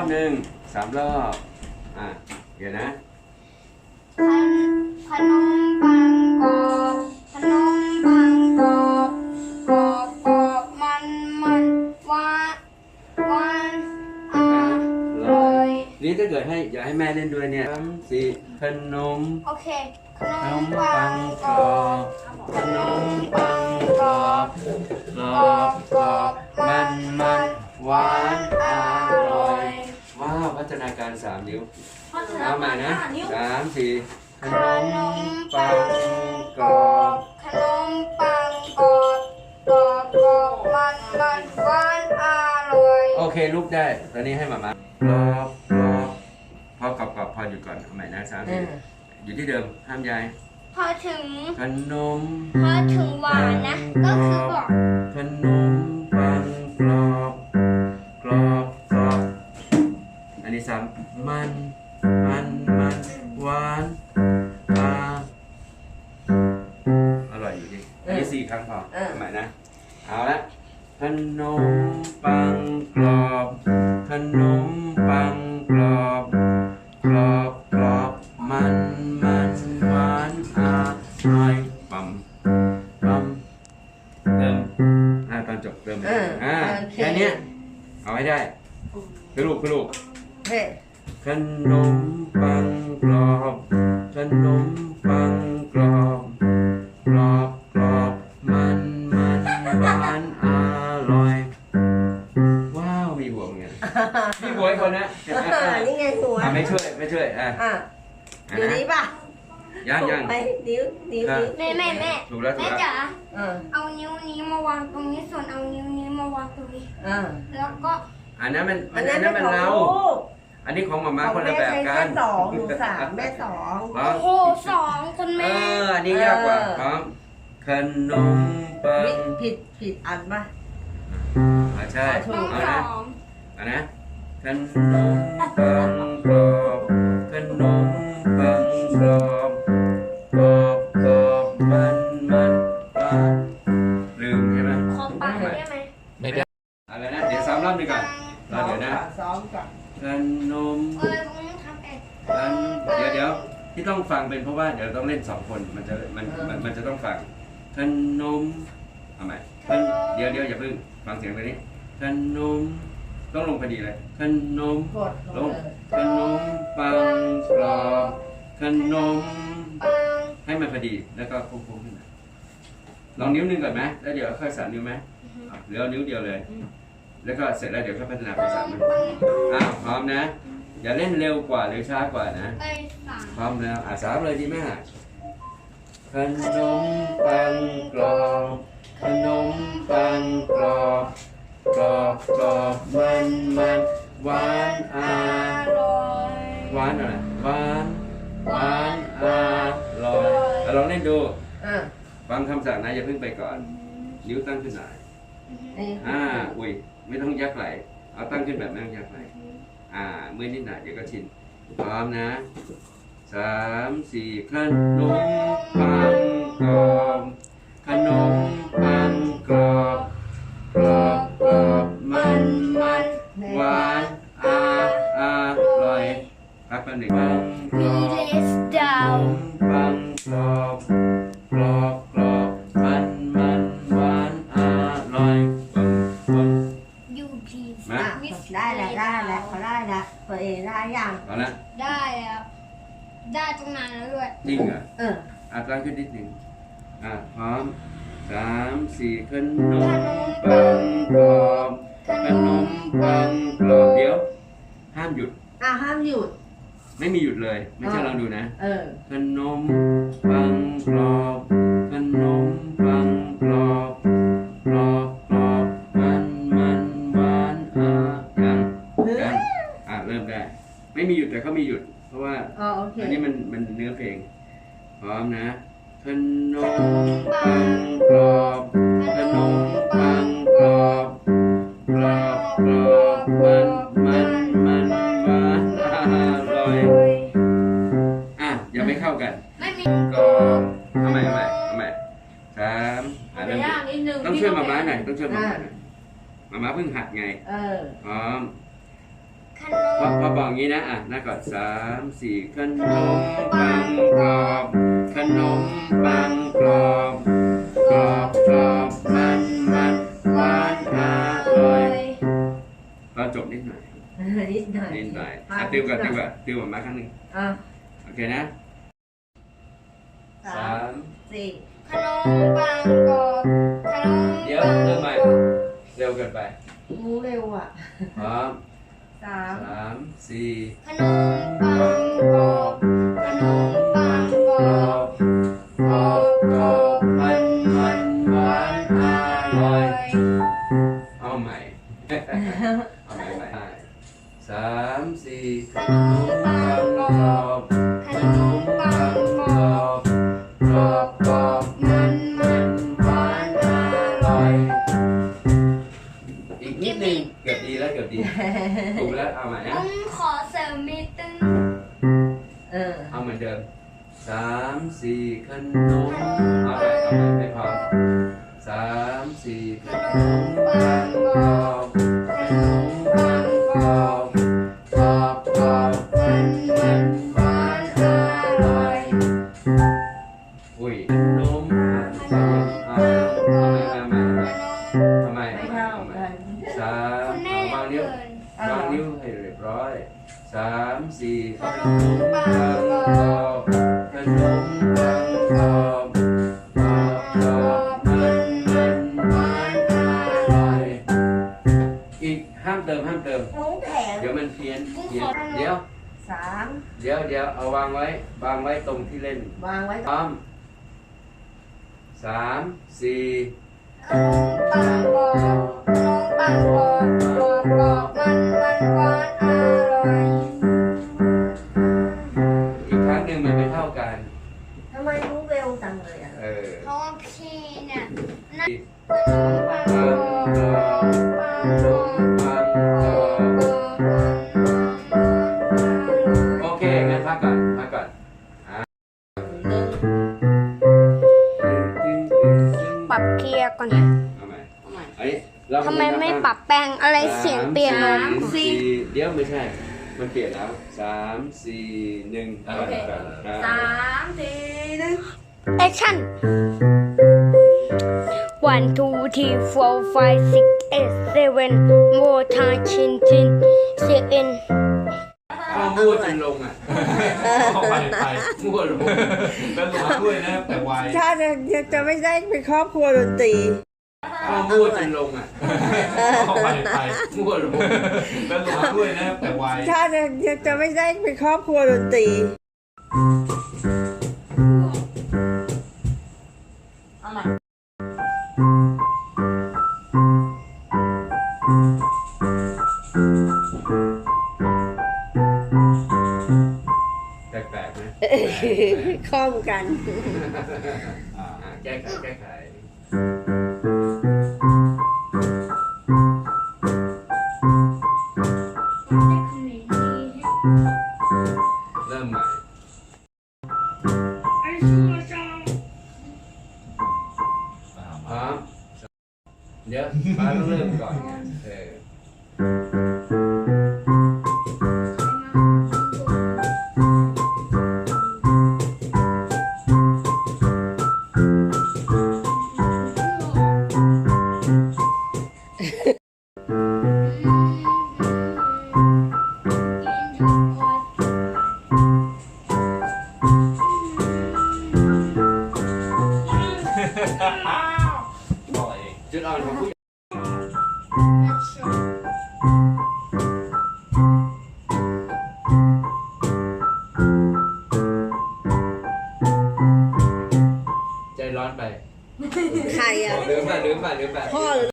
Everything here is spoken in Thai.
อบหนึ่งสามรอบ อะ เดี๋ยวนะขนขนมปังกรอบขนมปังกรอบกรอบกรอบมันมันหวานหวานอร่อย นี่ถ้าเกิดให้อยากให้แม่เล่นด้วยเนี่ยสามสี่ขนมโอเคขขนนมมปัปังงกกรรออบบขนมปังกรอบกรอบกรอบมันมันหวานอร่อย ว้าวพัฒนาการสามนิ้วเอาใหม่นะสามสี่ขขนนมมปัปังงกกรรออบบขนมปังกรอบกรอบกรอบมันมันหวานอร่อยโอเคลุกได้ ตอนนี้ให้หมามากรอบกรอบพอกรอบกรอบพอหยุดก่อนเอาใหม่นะสามสี่อยู่ที่เดิมห้ามย้ายพอถึงขนมพอถึงหวานนะ ก็คือบอกขนม เอาละขนมปังกรอบขนมปังกรอบกรอบกรอบมันมันหวานอร่อยปั๊มปั๊มเติมอ่าตอนจบเติมไปอ่าแค่เนี้ยเอาให้ได้คือลูกคือลูก เฮ้ขนมปังกรอบ ขนมปังกรอบ กรอบกรอบ เหมือนกันมีหัวอีกคนนะนี่ไงหัวอะไม่ช่วยไม่ช่วยอะอะอะอยู่นะนี้ป่ะยังยังไปนิ้วนิ้วนิ้วแม่แม่แม่ถูกแล้วถูแม่กแล้วจ๋าเออเอานิ้วนี้มาวางตรงนี้ส่วนเอานิ้วนี้มาวางตรงนี้ เออแล้วก็อันนั้นมันอัอันนนั้นนั้นเป็มันนของเรา ลูกอันนี้ของหมาม่าของคนละแม่แบบใช้กัแค่นสองหนูสามแม่สอง พร้อโอ้มโหสองคุณเอแม่ออันนี้ยากกว่าพร้อมขนมปังผิดผิดอันป่ะอะใช่ถูต้องกเอาสนะองเอานะขนมปังกรอบขนมปังกรอบกรอบกรอบมันมันหวาลืมใช่ไหมขอปากได้ไหมได้อะไรนะเดี๋ยวซ้ำรอบหนึงก่อนรอเดี๋ยวนะซ้อมก่อนขนมเออผมต้องทำเองอันเดี๋ยวเดี๋ยวที่ต้องฟังเป็นเพราะว่าเดี๋ยวต้องเล่นสองคนมันจะมันมันมันจะต้องฟังขนมเอาใหม่ขนเดี๋ยวเดี๋ยวอย่าเพิ่งฟังเสียงตัวนี้ขนม ต้องลงพอดีเลยขนมกดลลงงขนมปังกรอบขนม ปังให้มันพอดีแล้วก็โค้งๆขึ้นมาลองนิ้วหนึงก่อนไหมแล้วเดี๋ยวค่อยสานนิ้วไหมอะเหลือเอานิ้วเดียวเลย แล้วก็เสร็จแล้วเดี๋ยวค่อยพัฒนาเป็นสามนิ้วอ้าวพร้อมนะ อย่าเล่นเร็วกว่าหรือช้ากว่านะ ไปสามพร้อมแล้วอะสามเลยดีไหมฮะขนมปังกรอบขนมปังกรอบ กรอบกรอบมันมันหวานออร่อยหวานอะไรหวานหวานอร่อยอะลองเล่นดูอะฟังคำสั่งนะอย่าเพิ่งไปก่อน นิ้วตั้งขึ้นหน่อยนี่อ่าอุ้ยไม่ต้องยักไหลเอาตั้งขึ้นแบบไม่ต้องยักไหลอ่ามือนิดหน่อยเดี๋ยวก็ชินพร้อมนะสามสี่ขนมปังกรอบ วนมปังกรอบกรอบกรอบมันมันหวานอร่อยปังปัง ยูพีมา ได้แล้วได้แล้วเขาได้แล้วตัวเองได้ยังเอาละได้แล้ว ได้ตรงนั้นแล้วด้วย จริงเหรอเอออะตั้งขึ้นนิดหนึ่งอะพร้อมสามสี่ขนมขนมปังกรอบขนมปังกรอบเดี๋ยว ห้ามหยุดอะห้ามหยุด ไม่มีหยุดเลย ไม่ใช่อ่าลองดูนะเออขนมปังกรอบขนมปังกรอบกรอบกรอบมันมันหวานอะยังยังอะเริ่มได้ ไม่มีหยุดแต่เขามีหยุด เพราะว่าอ๋อโอเคอันนี้มันมันเนื้อเพลง พร้อมนะขนมปังกรอบขนมปังกรอบกรอบกรอบมันมัน กันไม่มีกรอบเอาใหม่เอาใหม่เอาใหม่สามอะไปเริ่มย่างนิดนึงต้องช่วยมาม้าหน่อยต้องช่วยมาม้าหน่อยมาม้าเพิ่งหัดไงเออพร้อมขขนพอมพอบอกอย่างนี้นะอะหน้าก่อนสามสี่ขนมปังกรอบขนมปังกรอบกรอบกรอบมันมันหวานอร่อยเราจบนิดหน่อยนิดหน่อยนิดหน่อยอะติวก่อนติวก่อนติวก่อนมาครั้งหนึ่งอะโอเคนะ สาสามมสี่ขนมปังกรอบขนมเดี๋ยวปังเริ่มกใหม่รอบเร็วเกินไปรู้เร็วอะพร้อมสามสามสี่ขนมปังกรอบขนมปังกรกรออบบ แล้วเกือบดีถูกแล้วเอาใหม่ผนะมขอเสริมนิดนึงเออ เอาเหมือนเดิมสามสี่ขนมเอาใหม่เอาใหม่ไม่พอสามสี่ขขนนมมปังกรอ เกินวางนิ้วให้เรียบร้อยสามสี่ขนมปังกรอบขนมปังกรอบกรอบกรอบมันมันหวานอร่อยอีกห้ามเติมห้ามเติม น้องแข็งเดี๋ยวมันเพี้ยนเพี้ยนเดี๋ยว สามเดี๋ยวเดี๋ยวเอาวางไว้ วางไว้ตรงที่เล่นวางไว้พร้อมสามสี่ขนมปังกรอบขนม ปังกรอบกรอบกรอบมันมันหวานอร่อยอีกครั้งหนึ่งมันไม่เท่ากัน ทำไมรู้เร็วจังเลยอะ เออเพราะว่าพี่เนี่ยนั่นสี่ขนมปังกรอบขนมปังกรอบปังกรอบกรอบมันโอเคงั้นพักก่อนพักก่อนอะหนึ่งตึ้งตึ้งตึ้งตึ้งปรับเกียร์ก่อน เอ้ยเราทำไมไม่ปรับแปลงอะไรเสียงเปลี่ยนสาลมงสี่เดี๋ยวไม่ใช่ มันเปลี่ยนแล้วสามสี่หนึ่งเอาโอใหม่เคก่อนอะสามสี่หนึ่งแอคชั่น one two three four five six eight seven โมทาชินชินเซเอ็นข้อมูดจนลงอะเข้าไปไปมั่วลงก็ลงด้วยนะแต่ไวถ้าจะจะไม่ได้เป็นครอบครัวดนตรี ข้อมูดจนลงอะไปไปมั่วลงก็ลงด้วยนะแต่ไวถ้าจะจะไม่ได้เป็นครอบครัวดนตรีแปลกๆนะคล่อมกันแก้ไขแก้ไข พร้อมเดี๋ยว จุดอ่